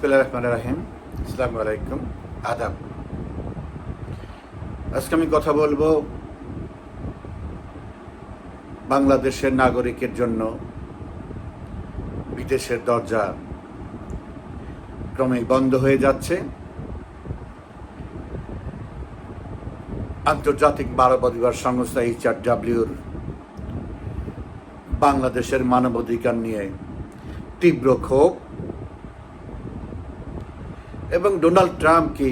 আসসালামু আলাইকুম। আদাব। আজকে আমি কথা বলব বাংলাদেশের নাগরিকের জন্য বিদেশের দরজা ক্রমেই বন্ধ হয়ে যাচ্ছে। আন্তর্জাতিক মানবাধিকার সংস্থা এইচ আর ডাব্লিউর বাংলাদেশের মানবাধিকার নিয়ে তীব্র ক্ষোভ এবং ডোনাল্ড ট্রাম্পকে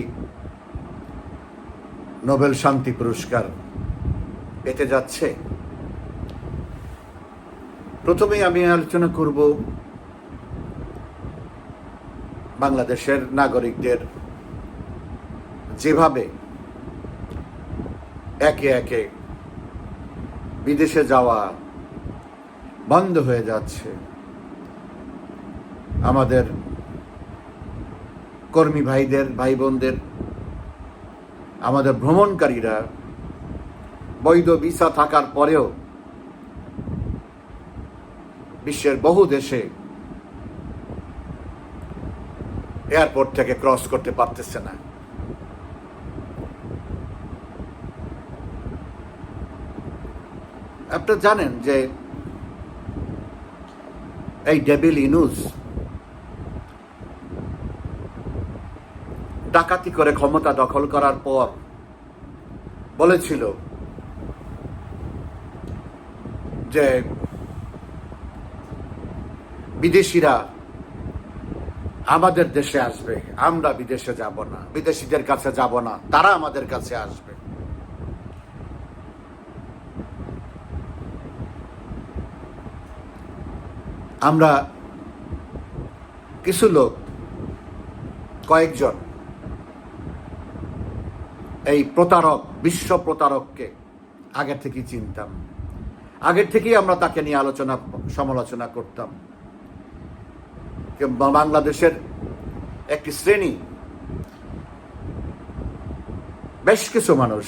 নোবেল শান্তি পুরস্কার পেতে যাচ্ছে। প্রথমেই আমি আলোচনা করব বাংলাদেশের নাগরিকদের যেভাবে একে একে বিদেশে যাওয়া বন্ধ হয়ে যাচ্ছে। আমাদের কর্মী ভাইদের ভাই বোনদের আমাদের ভ্রমণকারীরা বৈধ ভিসা থাকার পরেও বিশ্বের বহু দেশে এয়ারপোর্ট থেকে ক্রস করতে পারতেছে না। আপনারা জানেন যে এই ডেবিল ইনুস ডাকাতি করে ক্ষমতা দখল করার পর বলেছিল যে বিদেশিরা আমাদের দেশে আসবে, আমরা বিদেশে যাব না, বিদেশিদের কাছে যাব না, তারা আমাদের কাছে আসবে। আমরা কিছু লোক, কয়েকজন এই প্রতারক, বিশ্ব প্রতারককে আগে থেকেই চিনতাম। আগের থেকেই আমরা তাকে নিয়ে আলোচনা, সমালোচনা করতাম। বাংলাদেশের একটি শ্রেণি, বেশ কিছু মানুষ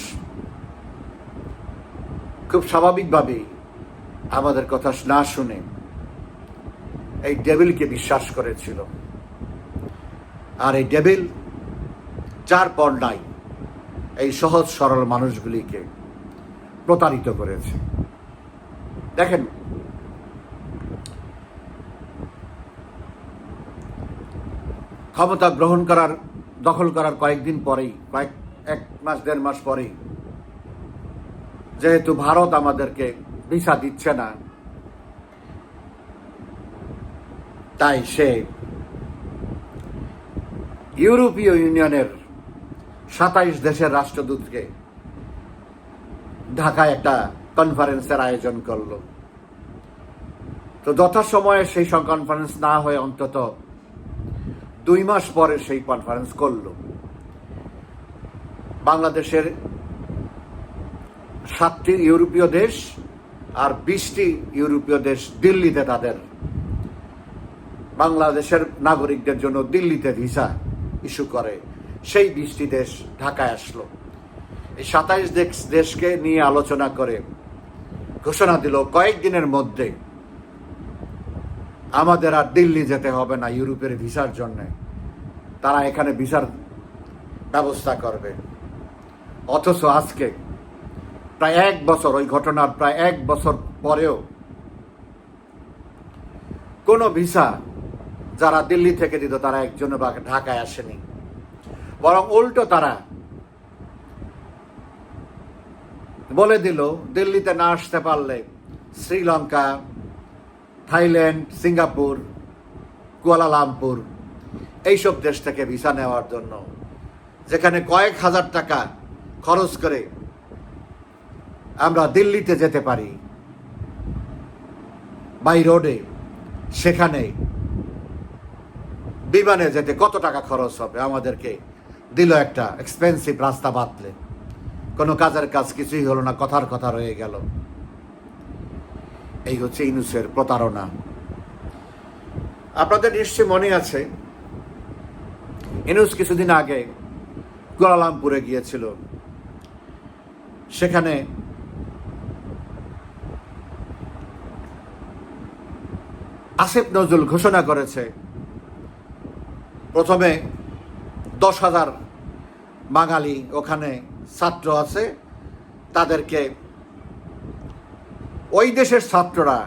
খুব স্বাভাবিকভাবেই আমাদের কথা না শুনে এই ডেভিলকে বিশ্বাস করেছিল। আর এই ডেভিল যার পর নাই। এই সহজ সরল মানুষগুলিকে প্রতারিত করেছে। দেখেন, ক্ষমতা গ্রহণ করার, দখল করার কয়েকদিন পরেই, কয়েক, এক মাস, দেড় মাস পরেই, যেহেতু ভারত আমাদেরকে ভিসা দিচ্ছে না, তাই সে ইউরোপীয় ইউনিয়নের সাতাইশ দেশের রাষ্ট্রদূতকে ঢাকায় একটা কনফারেন্সের আয়োজন করল। তো যথাসময়ে সেই সব কনফারেন্স না হয়ে অন্তত দুই মাস পরে সেই কনফারেন্স করল। বাংলাদেশের সাতটি ইউরোপীয় দেশ আর বিশটি ইউরোপীয় দেশ দিল্লিতে তাদের। বাংলাদেশের নাগরিকদের জন্য দিল্লিতে ভিসা ইস্যু করে। সেই বিশটি দেশ ঢাকায় আসলো। এই সাতাইশ দেশ, দেশকে নিয়ে আলোচনা করে ঘোষণা দিল কয়েকদিনের মধ্যে আমাদের আর দিল্লি যেতে হবে না ইউরোপের ভিসার জন্য। তারা এখানে ভিসার ব্যবস্থা করবে। অথচ আজকে প্রায় এক বছর, ওই ঘটনার প্রায় এক বছর পরেও কোনো ভিসা যারা দিল্লি থেকে দিত, তারা একজনও বা ঢাকায় আসেনি। বরং উল্টো তারা বলে দিল, দিল্লিতে না আসতে পারলে শ্রীলঙ্কা, থাইল্যান্ড, সিঙ্গাপুর, কুয়ালালামপুর, এইসব দেশ থেকে ভিসা নেওয়ার জন্য, যেখানে কয়েক হাজার টাকা খরচ করে আমরা দিল্লিতে যেতে পারি। বাই রোডে, সেখানে বিমানে যেতে কত টাকা খরচ হবে আমাদেরকে দিল একটা এক্সপেন্সিভ রাস্তা বাতলে কোনো কাজের কাজ কিছুই হলো না, কথার কথা রয়ে গেল। এই হচ্ছে ইনুসের প্রতারণা। আপনাদের নিশ্চয় মনে আছে, ইনুস কিছুদিন আগে কুয়ালালামপুরে গিয়েছিল। সেখানে আসিফ নজরুল ঘোষণা করেছে, প্রথমে দশ হাজার বাঙালি ওখানে ছাত্র আছে, তাদেরকে ওই দেশের ছাত্ররা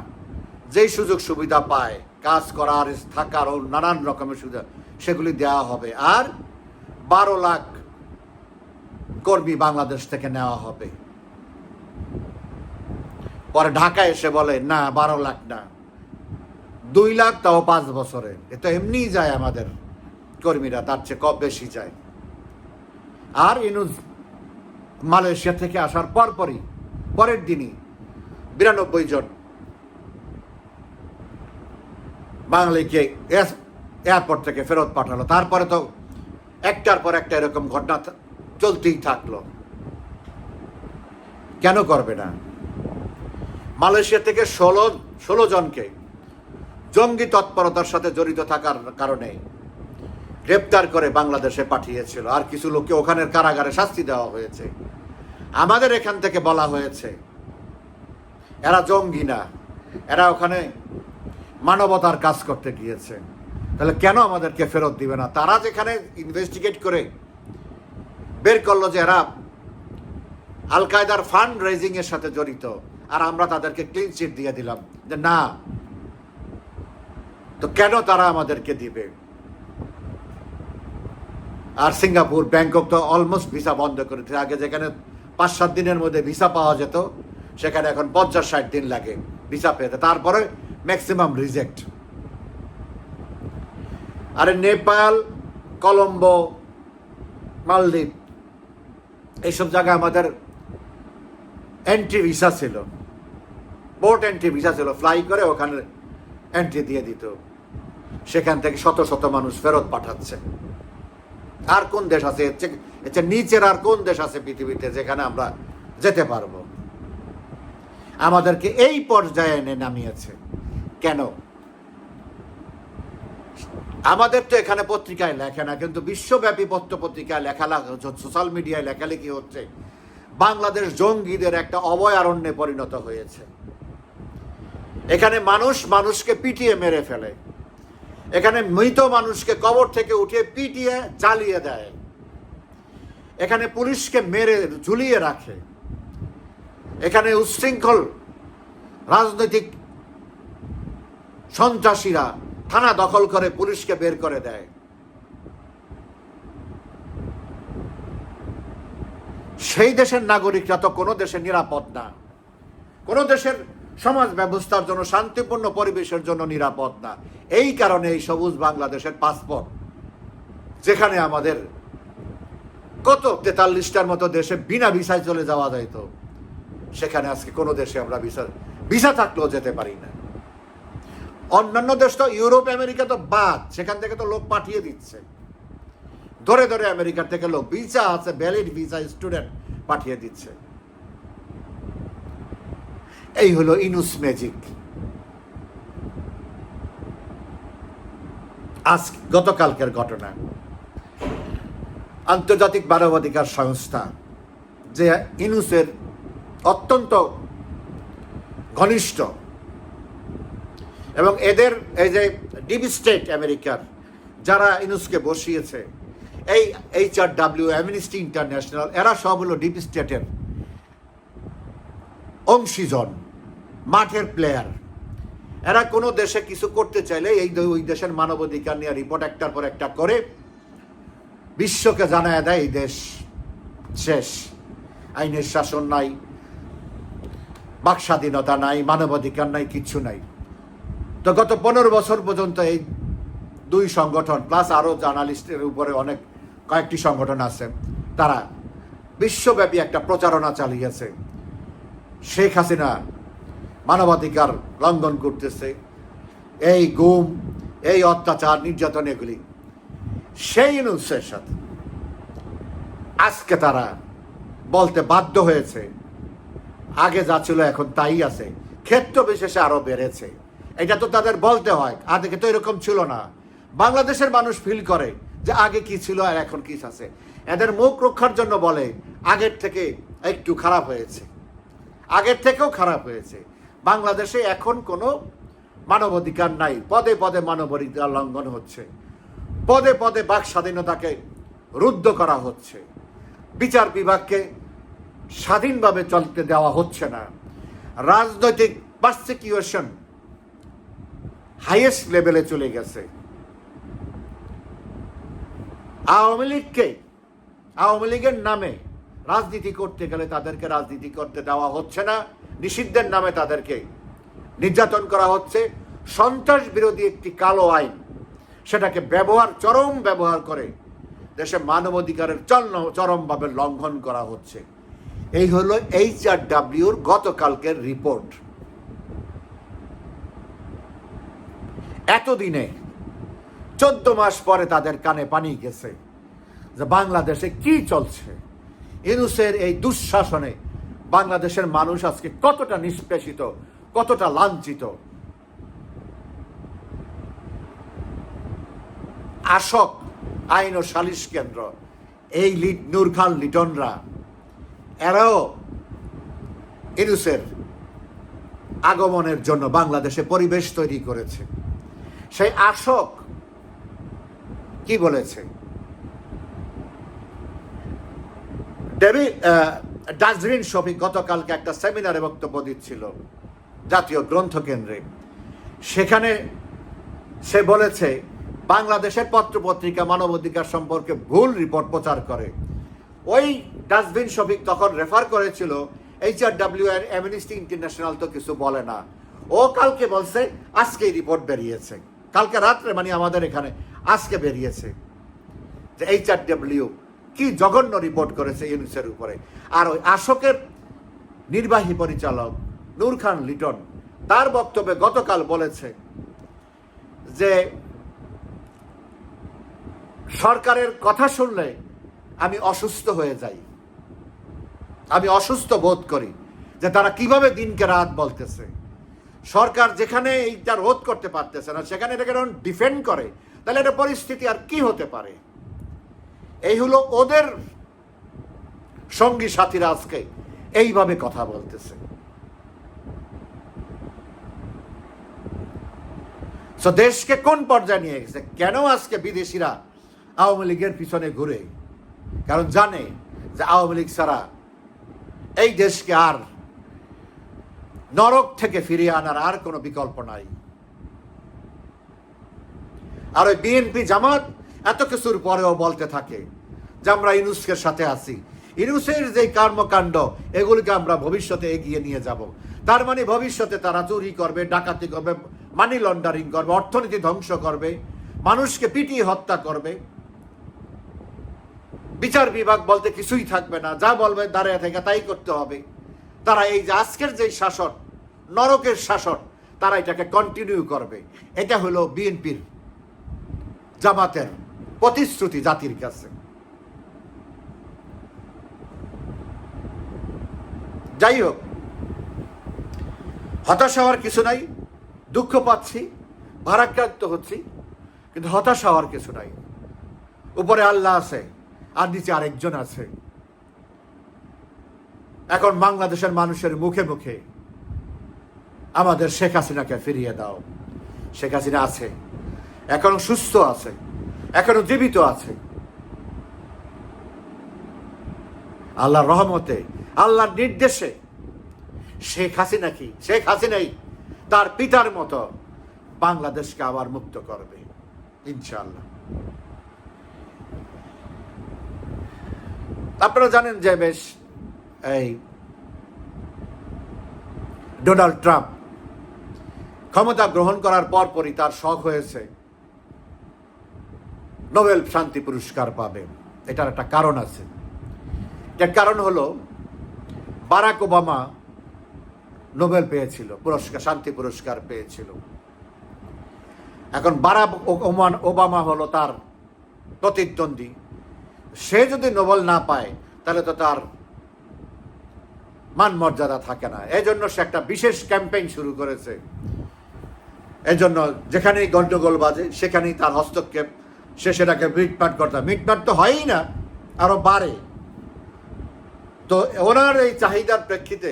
যেই সুযোগ সুবিধা পায়, কাজ করার, থাকার ও নানান রকমের সুবিধা, সেগুলি দেওয়া হবে। আর বারো লাখ কর্মী বাংলাদেশ থেকে নেওয়া হবে। পরে ঢাকা এসে বলে, না, বারো লাখ না। দুই লাখ তাও পাঁচ বছরে এ তো এমনিই যায় আমাদের কর্মীরা তার চেয়ে কম বেশি যায়। আর ইনুজ মালয়েশিয়া থেকে আসার পরপরই পরের দিনই বিরানব্বই জন বাঙালিকে এয়ারপোর্ট থেকে ফেরত পাঠালো। তারপরে তো একটার পর একটা এরকম ঘটনা চলতেই থাকল। কেন করবে না? মালয়েশিয়া থেকে ষোলো ষোলো জনকে জঙ্গি তৎপরতার সাথে জড়িত থাকার কারণে গ্রেপ্তার করে বাংলাদেশে পাঠিয়েছিল। আর কিছু লোককে ওখানের কারাগারে শাস্তি দেওয়া হয়েছে। আমাদের এখান থেকে বলা হয়েছে, এরা জঙ্গি না। এরা ওখানে মানবতার কাজ করতে গিয়েছে। তাহলে কেন আমাদেরকে ফেরত দিবে না? তারা যেখানে ইনভেস্টিগেট করে বের করল যে এরা আল কায়দার ফান্ড রেজিং এর সাথে জড়িত, আর আমরা তাদেরকে ক্লিন চিট দিয়ে দিলাম। যে না, তো কেন তারা আমাদেরকে দিবে? আর সিঙ্গাপুর, ব্যাংকক তো অলমোস্ট ভিসা বন্ধ করে আগে যেখানে পাঁচ সাত দিনের মধ্যে ভিসা পাওয়া যেত, সেখানে এখন পঞ্চাশ ষাট দিন লাগে ভিসা পেতে। তারপরে ম্যাক্সিমাম রিজেক্ট আরে নেপাল, কলম্বো, মালদ্বীপ, এইসব জায়গায় আমাদের এন্ট্রি ভিসা ছিল। বোট এন্ট্রি ভিসা ছিল। ফ্লাই করে ওখানে এন্ট্রি দিয়ে দিত। সেখান থেকে শত শত মানুষ ফেরত পাঠাচ্ছে। আর কোন দেশ আছে? নিচের আর কোন দেশ আছে পৃথিবীতে যেখানে আমরা যেতে পারব? আমাদেরকে এই পর্যায়ে এনে নামিয়েছে। কেন? আমাদের তো এখানে পত্রিকায় লেখে না, কিন্তু বিশ্বব্যাপী পত্র পত্রিকায় লেখা সোশ্যাল মিডিয়ায় লেখালেখি হচ্ছে। বাংলাদেশ জঙ্গিদের একটা অভয়ারণ্যে পরিণত হয়েছে। এখানে মানুষ মানুষকে পিটিয়ে মেরে ফেলে। এখানে মৃত মানুষকে কবর থেকে উঠিয়ে পিটিয়ে জ্বালিয়ে দেয়। এখানে পুলিশকে মেরে ঝুলিয়ে রাখে। এখানে উচ্ছৃঙ্খল রাজনৈতিক সন্ত্রাসীরা থানা দখল করে পুলিশকে বের করে দেয়। সেই দেশের নাগরিকরা তো কোনো দেশে নিরাপদ না। কোনো দেশের সমাজ ব্যবস্থার জন্য, শান্তিপূর্ণ পরিবেশের জন্য নিরাপদ না। এই কারণে এই সবুজ বাংলাদেশের পাসপোর্ট যেখানে আমাদের কত তেতাল্লিশটার মতো দেশে বিনা ভিসায় চলে যাওয়া যাইতো, সেখানে আজকে কোনো দেশে আমরা ভিসা ভিসা থাকলেও যেতে পারি না। অন্যান্য দেশ তো ইউরোপ, আমেরিকা তো বাদ, সেখান থেকে তো লোক পাঠিয়ে দিচ্ছে। ধরে ধরে আমেরিকার থেকে লোক ভিসা আছে ভ্যালিড ভিসা স্টুডেন্ট পাঠিয়ে দিচ্ছে। এই হলো ইনুস ম্যাজিক। আজ গতকালকের ঘটনা। আন্তর্জাতিক মানবাধিকার সংস্থা, যে ইনুসের অত্যন্ত ঘনিষ্ঠ এবং এদের এই যে ডিপ স্টেট আমেরিকার যারা ইনুসকে বসিয়েছে, এই H R W, Amnesty International, এরা সব হলো ডিপ স্টেটের অংশীজন। মাঠের প্লেয়ার এরা কোনো দেশে কিছু করতে চাইলে এই ওই দেশের মানবাধিকার নিয়ে রিপোর্ট একটার পর একটা করে বিশ্বকে জানায় দেয় এই দেশ শেষ। আইনের শাসন নাই, বাক স্বাধীনতা নাই, মানবাধিকার নাই, কিচ্ছু নাই। তো গত পনেরো বছর পর্যন্ত এই দুই সংগঠন প্লাস আরও জার্নালিস্টের উপরে অনেক কয়েকটি সংগঠন আছে, তারা বিশ্বব্যাপী একটা প্রচারণা চালিয়েছে। শেখ হাসিনা মানবাধিকার লঙ্ঘন করতেছে। এই গুম, এই অত্যাচার, নির্যাতন এগুলি। সেই নিউজের সাথে আজকে তারা বলতে বাধ্য হয়েছে, আগে যা ছিল এখন তাই আছে, ক্ষেত্র বিশেষে আরও বেড়েছে। এটা তো তাদের বলতে হয়, আগে তো এরকম ছিল না। বাংলাদেশের মানুষ ফিল করে যে আগে কি ছিল আর এখন কি আছে। এদের মুখ রক্ষার জন্য বলে আগের থেকে একটু খারাপ হয়েছে। আগের থেকেও খারাপ হয়েছে। বাংলাদেশে এখন কোনো মানবাধিকার নাই। পদে পদে মানবাধিকার লঙ্ঘন হচ্ছে। পদে পদে বাক স্বাধীনতাকে রুদ্ধ করা হচ্ছে। বিচার বিভাগকে স্বাধীনভাবে চলতে দেওয়া হচ্ছে না। রাজনৈতিক পারসিকিউশন হাইয়েস্ট লেভেলে চলে গেছে। আওয়ামী লীগকে, আওয়ামী লীগের নামে রাজনীতি করতে গেলে তাদেরকে রাজনীতি করতে দেওয়া হচ্ছে না। নিষিদ্ধের নামে তাদেরকে নির্যাতন করা হচ্ছে। সন্ত্রাস বিরোধী একটি কালো আইন, সেটাকে ব্যবহার, চরম ব্যবহার করে দেশে মানবাধিকারের চরম চরমভাবে লঙ্ঘন করা হচ্ছে। এই হলো এইচ আর ডাব্লিউর গতকালকের রিপোর্ট। এতদিনে চোদ্দ মাস পরে তাদের কানে পানি গেছে যে বাংলাদেশে কি চলছে? ইনুসের এই দুঃশাসনে বাংলাদেশের মানুষ আজকে কতটা নিষ্পেষিত, কতটা লাঞ্ছিত। আশক আইন ও সালিশ কেন্দ্র, এই নূর খান লিটনরা, এরাও ইনুসের আগমনের জন্য বাংলাদেশে পরিবেশ তৈরি করেছে। সেই আশক কি বলেছে? ডেভিড ডাজরিন শফিক গতকালকে একটা সেমিনারে বক্তব্য দিচ্ছিল জাতীয় গ্রন্থ কেন্দ্রে। সেখানে সে বলেছে, বাংলাদেশের পত্রপত্রিকা মানবাধিকার সম্পর্কে ভুল রিপোর্ট প্রচার করে। ওই ডাস্টবিন শফিক তখন রেফার করেছিল, এইচ আর ডাব্লিউ এর অ্যামনিস্টি ইন্টারন্যাশনাল তো কিছু বলে না। ও কালকে বলছে, আজকেই রিপোর্ট বেরিয়েছে। কালকে রাত্রে মানে আমাদের এখানে, আজকে বেরিয়েছে। যে এইচ আর ডাব্লিউ কি জঘন্য রিপোর্ট করেছে ইউনিসের উপরে। আর ওই আশোকের নির্বাহী পরিচালক নূর খান লিটন, তার বক্তব্যে গতকাল বলেছে যে সরকারের কথা শুনলে আমি অসুস্থ হয়ে যাই। আমি অসুস্থ বোধ করি যে তারা কীভাবে দিনকে রাত বলতেছে। সরকার যেখানে এইটা রোধ করতে পারতেছে না, সেখানে এটাকে ডিফেন্ড করে, তাহলে এটা পরিস্থিতি আর কি হতে পারে? এই হলো ওদের সঙ্গী সাথীরা আজকে এইভাবে কথা বলতেছে। দেশকে কোন পর্যায়ে নিয়ে গেছে? কেন আজকে বিদেশিরা আওয়ামী লীগের পিছনে ঘুরে? কারণ জানে যে আওয়ামী লীগ ছাড়া এই দেশকে আর নরক থেকে ফিরিয়ে আনার আর কোনো বিকল্প নাই। আর ওই বিএনপি জামাত এত কিছুর পরেও বলতে থাকে যে আমরা ইনুসকের সাথে আছি। ইনুসের যে কর্মকাণ্ড, এগুলিকে আমরা ভবিষ্যতে এগিয়ে নিয়ে যাব। তার মানে ভবিষ্যতে তারা চুরি করবে, ডাকাতি করবে মানি লন্ডারিং করবে, অর্থনীতি ধ্বংস করবে, মানুষকে পিটিয়ে হত্যা করবে। বিচার বিভাগ বলতে কিছুই থাকবে না, যা বলবে দাঁড়িয়ে থেকে তাই করতে হবে। তারা এই যে আজকের যে শাসন, নরকের শাসন, তারা এটাকে কন্টিনিউ করবে। এটা হলো বিএনপির জামাতের প্রতিশ্রুতি জাতির কাছে। যাই হোক, হতাশ হওয়ার কিছু নাই, দুঃখ পাচ্ছি, ভারাক্রান্ত হচ্ছি, কিন্তু হতাশ হওয়ার কিছু নাই। উপরে আল্লাহ আছে, আর নিচে আরেকজন আছে। এখন বাংলাদেশের মানুষের মুখে মুখে আমাদের শেখ হাসিনাকে ফিরিয়ে দাও। শেখ হাসিনা আছে, এখন সুস্থ আছে। এখনও জীবিত আছে। আল্লাহর রহমতে, আল্লাহর নির্দেশে শেখ হাসিনা কি? শেখ হাসিনাই তার পিতার মতো বাংলাদেশকে আবার মুক্ত করবে, ইনশাআল্লাহ। আপনারা জানেন যে বেশ এই ডোনাল্ড ট্রাম্প ক্ষমতা গ্রহণ করার পরপরই তার শখ হয়েছে। নোবেল শান্তি পুরস্কার পাবে এটার একটা কারণ আছে। এটার কারণ হলো, বারাক ওবামা নোবেল পেয়েছিল, পুরস্কার, শান্তি পুরস্কার পেয়েছিল। এখন বারাক ওমান ওবামা হলো তার প্রতিদ্বন্দ্বী। সে যদি নোবেল না পায়, তাহলে তো তার মান মর্যাদা থাকে না। এই জন্য সে একটা বিশেষ ক্যাম্পেইন শুরু করেছে। এই জন্য যেখানেই গন্ডগোল বাজে, সেখানেই তার হস্তক্ষেপ সে সেটাকে মিটমাট করতে মিটমাট তো হয়ই না, আরও বাড়ে। তো ওনার এই চাহিদার প্রেক্ষিতে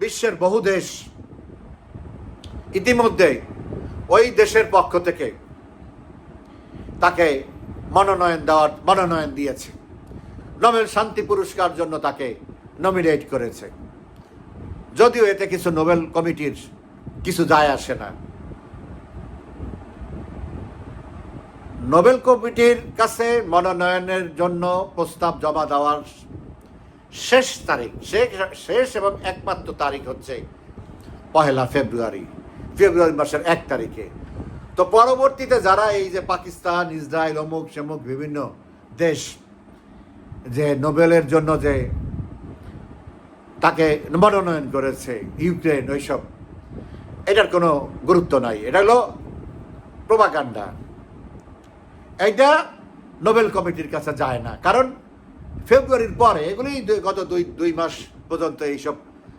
বিশ্বের বহু দেশ ইতিমধ্যে ওই দেশের পক্ষ থেকে তাকে মনোনয়ন দেওয়ার, মনোনয়ন দিয়েছে। নোবেল শান্তি পুরস্কার জন্য তাকে নমিনেট করেছে। যদিও এতে কিছু নোবেল কমিটির কিছু যায় আসে না। নোবেল কমিটির কাছে মনোনয়নের জন্য প্রস্তাব জমা দেওয়ার শেষ তারিখ, শেষ- এবং একমাত্র তারিখ হচ্ছে পহেলা ফেব্রুয়ারি ফেব্রুয়ারি মাসের এক তারিখে। তো পরবর্তীতে যারা এই যে পাকিস্তান, ইসরায়েল, অমুক সেমুক বিভিন্ন দেশ যে নোবেলের জন্য যে তাকে মনোনয়ন করেছে, ইউক্রেন, ওইসব, এটার কোনো গুরুত্ব নাই। এটা হলো প্রভাকাণ্ডা এইটা নোবেল কমিটির কাছে যায় না। কারণ ফেব্রুয়ারির পরে এগুলি গত দুই দুই মাস পর্যন্ত এইসব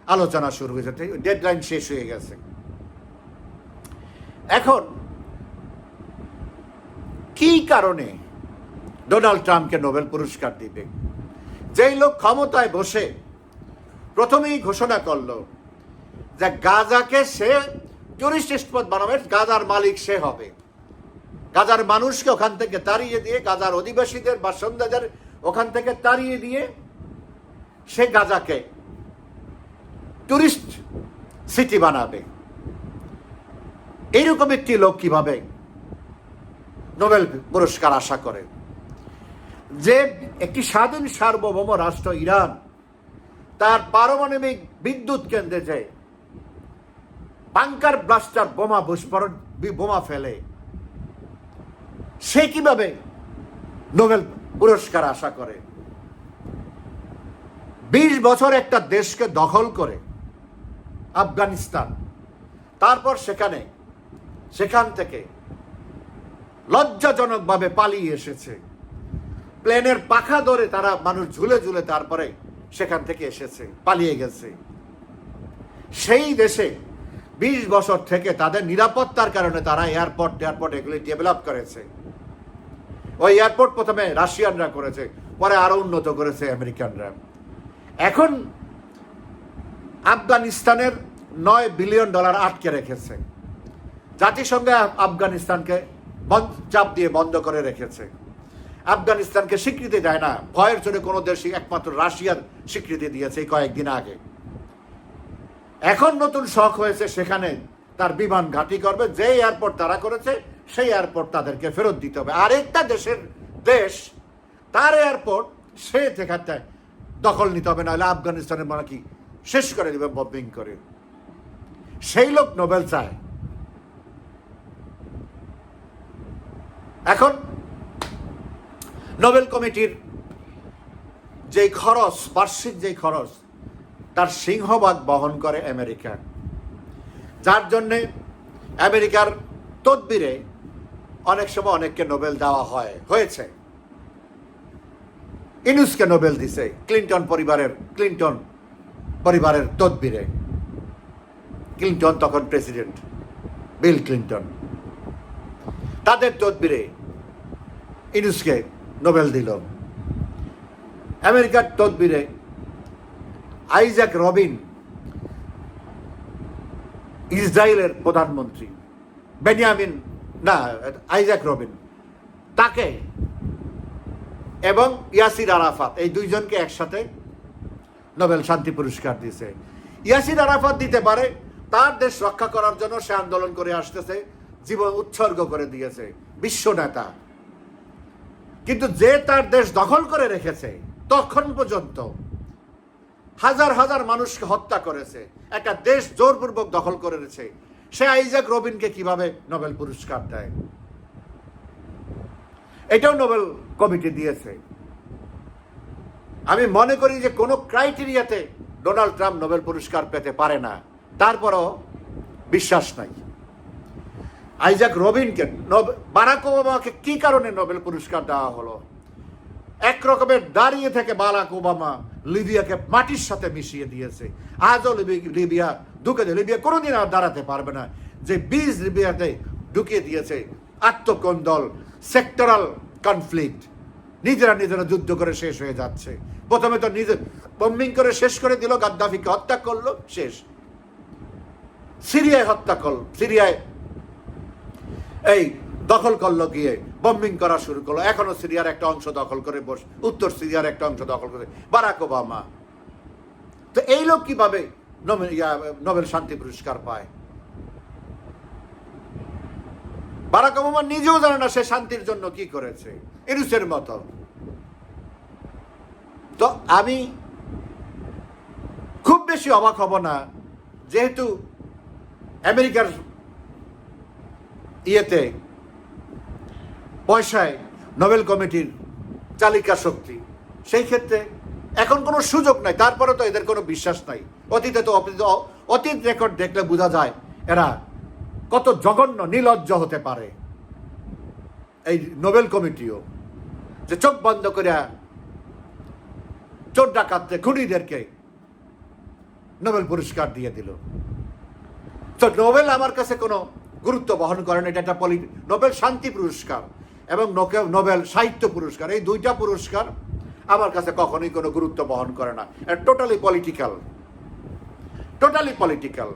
আলোচনা শুরু হয়েছে। ডেডলাইন শেষ হয়ে গেছে। এখন কি কারণে ডোনাল্ড ট্রাম্পকে নোবেল পুরস্কার দিবে? যেই লোক ক্ষমতায় বসে প্রথমেই ঘোষণা করল যে গাজাকে সে টুরিস্ট স্পট বানাবে, গাজার মালিক সে হবে। গাজার মানুষকে ওখান থেকে তাড়িয়ে দিয়ে, গাজার অধিবাসীদের, বাসিন্দাদের ওখান থেকে তাড়িয়ে দিয়ে সে গাজাকে টুরিস্ট সিটি বানাবে। এইরকম একটি লোক কীভাবে নোবেল পুরস্কার আশা করে? যে একটি স্বাধীন সার্বভৌম রাষ্ট্র ইরান, তার পারমাণবিক বিদ্যুৎ কেন্দ্রে যে বাংকার ব্লাস্টার বোমা বিস্ফোরণ বোমা ফেলে। সে কীভাবে নোবেল পুরস্কার আশা করে? বিশ বছর একটা দেশকে দখল করে আফগানিস্তান, তারপর সেখানে, সেখান থেকে লজ্জাজনকভাবে পালিয়ে এসেছে। প্লেনের পাখা ধরে তারা মানুষ ঝুলে ঝুলে তারপরে সেখান থেকে এসেছে, পালিয়ে গেছে। সেই দেশে বিশ বছর থেকে তাদের নিরাপত্তার কারণে তারা এয়ারপোর্ট এয়ারপোর্ট এগুলি ডেভেলপ করেছে। ওই এয়ারপোর্ট প্রথমে রাশিয়ানরা করেছে, পরে আরও উন্নত করেছে আমেরিকানরা। এখন আফগানিস্তানের নয় বিলিয়ন ডলার আটকে রেখেছে। জাতিসংঘে আফগানিস্তানকে চাপ দিয়ে বন্ধ করে রেখেছে। আফগানিস্তানকে স্বীকৃতি দেয় না। ভয়ের জন্য কোনো দেশই একমাত্র রাশিয়ার স্বীকৃতি দিয়েছে কয়েকদিন আগে। এখন নতুন শখ হয়েছে সেখানে তার বিমান ঘাঁটি করবে। যে এয়ারপোর্ট তারা করেছে সেই এয়ারপোর্ট তাদেরকে ফেরত দিতে হবে। আরেকটা দেশের দেশ, তার এয়ারপোর্ট সে সেখানটায় দখল নিতে হবে, নাহলে আফগানিস্তানের মানে কি শেষ করে দেবে বম্বিং করে। সেই লোক নোবেল চায়। এখন নোবেল কমিটির যে খরচ, বার্ষিক যে খরচ, তার সিংহভাগ বহন করে আমেরিকা। যার জন্যে আমেরিকার তদবিরে অনেক সময় অনেককে নোবেল দেওয়া হয়। হয়েছে। ইনুসকে নোবেল দিছে ক্লিন্টন পরিবারের ক্লিন্টন পরিবারের তদবিরে। ক্লিন্টন তখন প্রেসিডেন্ট, বিল ক্লিন্টন। তাদের তদবিরে ইনুসকে নোবেল দিল। আমেরিকার তদবিরে আইজাক রবিন ইসরায়েলের প্রধানমন্ত্রী, বেনিয়ামিন না আইজাক রবিন তাকে এবং ইয়াসির আরাফাত, এই দুইজনকে একসাথে নোবেল শান্তি পুরস্কার দিয়েছে। ইয়াসির আরাফাত দিতে পারে, তার দেশ রক্ষা করার জন্য সে আন্দোলন করে আসতেছে, জীবন উৎসর্গ করে দিয়েছে, বিশ্ব নেতা। কিন্তু যে তার দেশ দখল করে রেখেছে, তখন পর্যন্ত হাজার হাজার মানুষকে হত্যা করেছে, একটা দেশ জোরপূর্বক দখল করে রেখেছে। সে আইজাক রবিনকে কীভাবে নোবেল পুরস্কার দেয়? এটাও নোবেল কমিটি দিয়েছে। আমি মনে করি যে কোনো ক্রাইটেরিয়াতে ডোনাল্ড ট্রাম্প নোবেল পুরস্কার পেতে পারে না। তারপরও বিশ্বাস নাই। আইজাক রবিনকে বারাক ওবামাকে কি কারণে নোবেল পুরস্কার দেওয়া হলো? এক রকমের দাঁড়িয়ে থেকে বারাক ওবামা লিবিয়াকে মাটির সাথে মিশিয়ে দিয়েছে। আজও লিবি- লিবিয়া ঢুকে দিয়ে লিবিয়া কোনোদিন আর দাঁড়াতে পারবে না, যে বীজ লিবিয়াতে ঢুকিয়ে দিয়েছে আত্মকন্দল সেক্টরাল কনফ্লিক্ট নিজেরা নিজেরা যুদ্ধ করে শেষ হয়ে যাচ্ছে। প্রথমে তো নিজে বম্বিং করে শেষ করে দিল, গাদ্দাফিকে হত্যা করল, শেষ। সিরিয়ায় হত্যা করল, সিরিয়ায় এই দখল করল গিয়ে বম্বিং করা শুরু করল। এখনও সিরিয়ার একটা অংশ দখল করে বস উত্তর সিরিয়ার একটা অংশ দখল করে। Barack Obama. তো এই লোক কীভাবে নোবেল নোবেল শান্তি পুরস্কার পায়। বারাক ওবামা নিজেও জানে না সে শান্তির জন্য কি করেছে। ইরুসের মতো। তো আমি খুব বেশি অবাক হব না, যেহেতু আমেরিকার ইয়েতে পয়সায় নোবেল কমিটির চালিকা শক্তি। সেই ক্ষেত্রে এখন কোনো সুযোগ নাই, তারপরে তো এদের কোনো বিশ্বাস নাই। অতীতে তো অতীত- রেকর্ড দেখলে বোঝা যায় এরা কত জঘন্য নির্লজ্জ হতে পারে। এই নোবেল কমিটিও যে চোখ বন্ধ করে চোর ডাকাতদের, খুনিদেরকে নোবেল পুরস্কার দিয়ে দিল। তো নোবেল আমার কাছে কোনো গুরুত্ব বহন করে না, এটা একটা পলি নোবেল শান্তি পুরস্কার এবং নোবেল সাহিত্য পুরস্কার, এই দুইটা পুরস্কার আমার কাছে কখনোই কোনো গুরুত্ব বহন করে না। এটা টোটালি পলিটিক্যাল টোটালি পলিটিক্যাল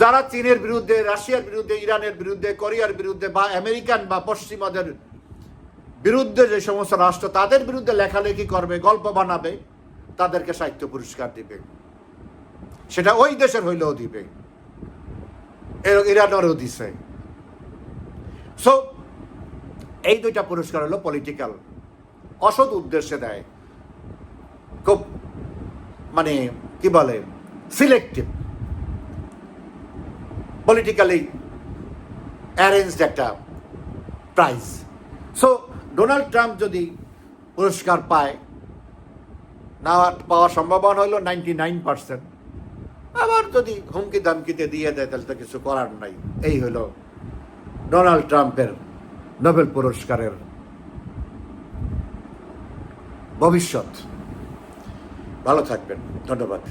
যারা চীনের বিরুদ্ধে, রাশিয়ার বিরুদ্ধে, ইরানের বিরুদ্ধে, কোরিয়ার বিরুদ্ধে বা আমেরিকান বা পশ্চিমাদের বিরুদ্ধে যে সমস্ত রাষ্ট্র, তাদের বিরুদ্ধে লেখালেখি করবে, গল্প বানাবে, তাদেরকে সাহিত্য পুরস্কার দিবে। সেটা ওই দেশের হইলেও দিবে। ইরানেরও দিছে। সো এই দুইটা পুরস্কার হলো পলিটিক্যাল অসৎ উদ্দেশ্যে দেয়। খুব মানে কি বলে সিলেক্টিভ পলিটিক্যালি অ্যারেঞ্জড একটা প্রাইজ সো ডোনাল্ড ট্রাম্প যদি পুরস্কার পায় না পাওয়ার সম্ভাবনা হলো নাইনটি নাইন পার্সেন্ট আবার যদি হুমকি দামকিতে দিয়ে দেয়, তাহলে তো কিছু করার নাই। এই হলো ডোনাল্ড ট্রাম্পের নোবেল পুরস্কারের ভবিষ্যৎ। ভালো থাকবেন। ধন্যবাদ।